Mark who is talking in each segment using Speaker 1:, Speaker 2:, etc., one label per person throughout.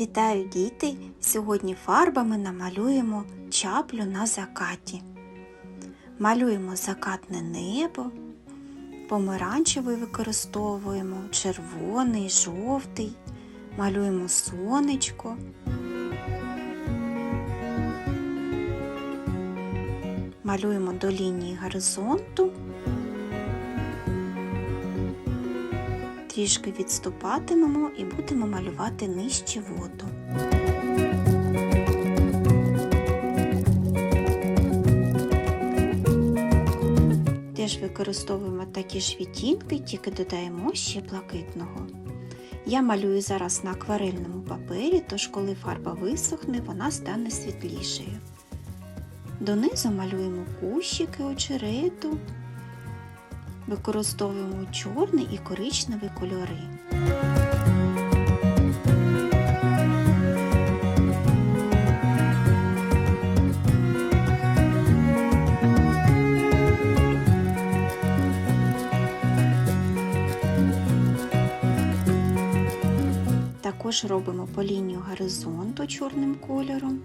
Speaker 1: Вітаю діти! Сьогодні фарбами намалюємо чаплю на закаті. Малюємо закатне небо, помаранчевий використовуємо, червоний, жовтий, малюємо сонечко. Малюємо до лінії горизонту. Трішки відступатимемо і будемо малювати нижче воду. Теж використовуємо такі ж відтінки, тільки додаємо ще блакитного. Я малюю зараз на акварельному папері, тож коли фарба висохне, вона стане світлішою. Донизу малюємо кущики очерету, використовуємо чорний і коричневий кольори. Також робимо по лінію горизонту чорним кольором.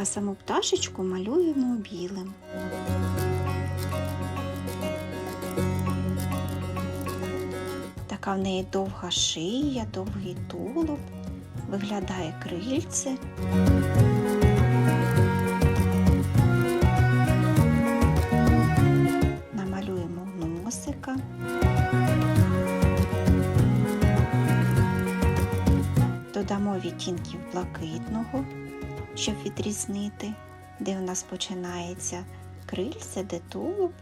Speaker 1: А саму пташечку малюємо білим. Така в неї довга шия, довгий тулуб, виглядає крильце. Намалюємо носика. Додамо відтінків блакитного щоб відрізнити, де у нас починається крильце, де тулуб.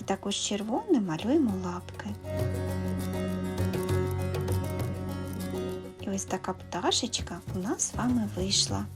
Speaker 1: І також червоним малюємо лапки. І ось така пташечка у нас з вами вийшла.